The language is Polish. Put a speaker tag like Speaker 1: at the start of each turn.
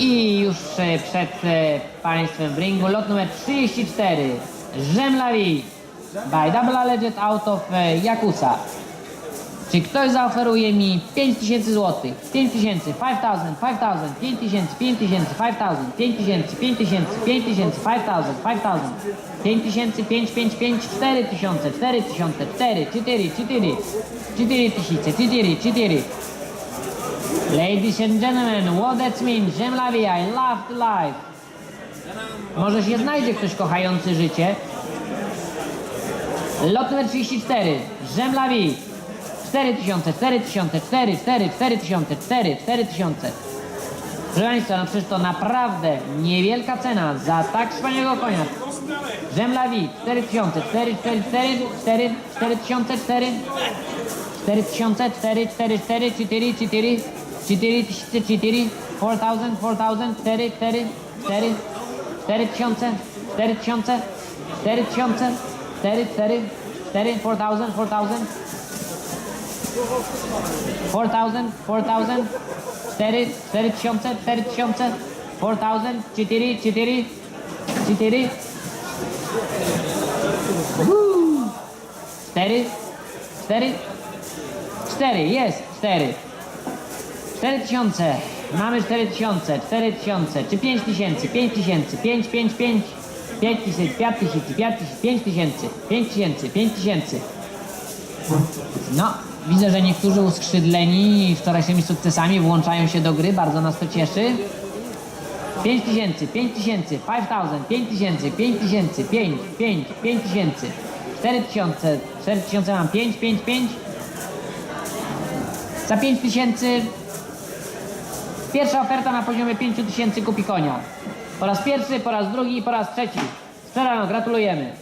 Speaker 1: I już e, przed e, Państwem w ringu lot numer 34. Żemlawi by Double Legend out of e, Jakusa. Czy ktoś zaoferuje mi 5000 zł? 5000, 5000, 5000, 5000, 5000, 5000, 5000, 5000, 5000, 5000, 5000, 5000, 5, 5, 5, 4000, 4000, 4, 4, 4, 4000, 4, 4. Ladies and gentlemen, what that means? J'aime I love the life. Może się znajdzie ktoś kochający życie. Lot numer 34. J'aime 4000, 4000, 4, 4, 4000, 4, 4000. Proszę Państwa, no przecież to naprawdę niewielka cena za tak wspaniałego konia. J'aime la 4000, 4, 4, 4, 4, 4000, 4, 4000, 4, 4, 4, 4, 4, 4 Çiteri, çiteri, 4000, 4000, teri, teri, teri, teri çıkıyorsun, teri çıkıyorsun, teri çıkıyorsun, teri, teri, teri, 4000, 4000, 4000, 4000, teri, teri çıkıyorsun, teri çıkıyorsun, 4000, çiteri, çiteri, çiteri, Woo! Steady? Steady? Steady, yes, steady. Mamy 4000, 4000, czy 5000, 5000, 5, 5, 5, 5000, 5000, 5000, 5000, 5000. No, widzę, że niektórzy uskrzydleni wczorajszymi sukcesami włączają się do gry, bardzo nas to cieszy. 5000, 5000, 5000, 5000, 5000, 5, 5, 5000, 4000, 4000 mam 5, 5, 5. Za 5000 Pierwsza oferta na poziomie 5000 kupi konia. Po raz pierwszy, po raz drugi i po raz trzeci. Strzelano, gratulujemy.